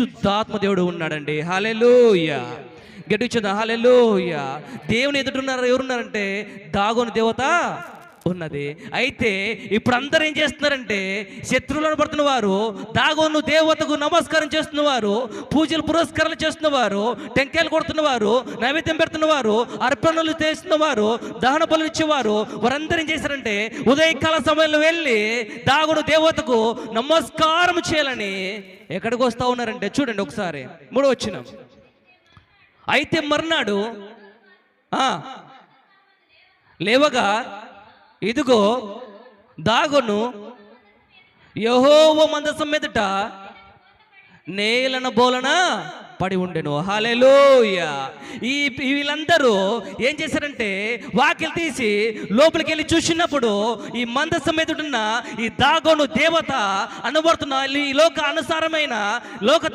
పరిశుద్ధాత్మ దేవుడు ఉన్నాడండి హలెలూయ గెటిచుదా హలెలూయ దేవుని ఎదుటిన్నారు ఎవరున్నారంటే? దాగోని దేవత ఉన్నది. అయితే ఇప్పుడు అందరూ ఏం చేస్తున్నారంటే శత్రువులను పడుతున్న వారు దాగోను దేవతకు నమస్కారం చేస్తున్న వారు పూజలు పురస్కారాలు చేస్తున్న వారు టెంకాయలు కొడుతున్న వారు నైవేద్యం పెడుతున్న వారు అర్పణలు చేస్తున్న వారు దహన బలు ఇచ్చేవారు వారందరూ ఏం చేశారంటే ఉదయకాల సమయంలో వెళ్ళి దాగుడు దేవతకు నమస్కారం చేయాలని ఎక్కడికి వస్తా ఉన్నారంటే చూడండి ఒకసారి మూడో వచ్చిన అయితే మర్నాడు లేవగా ఇదిగో దాగును యహోవ మందసం మీదట నేలన బోలన పడి ఉండెను. హాలేలోయ ఈ వీళ్ళందరూ ఏం చేశారంటే వాకిలు తీసి లోపలికి వెళ్ళి చూసినప్పుడు ఈ మందసం మీద ఉన్న ఈ దాగోను దేవత అనబడుతున్న ఈ లోక అనుసారమైన లోక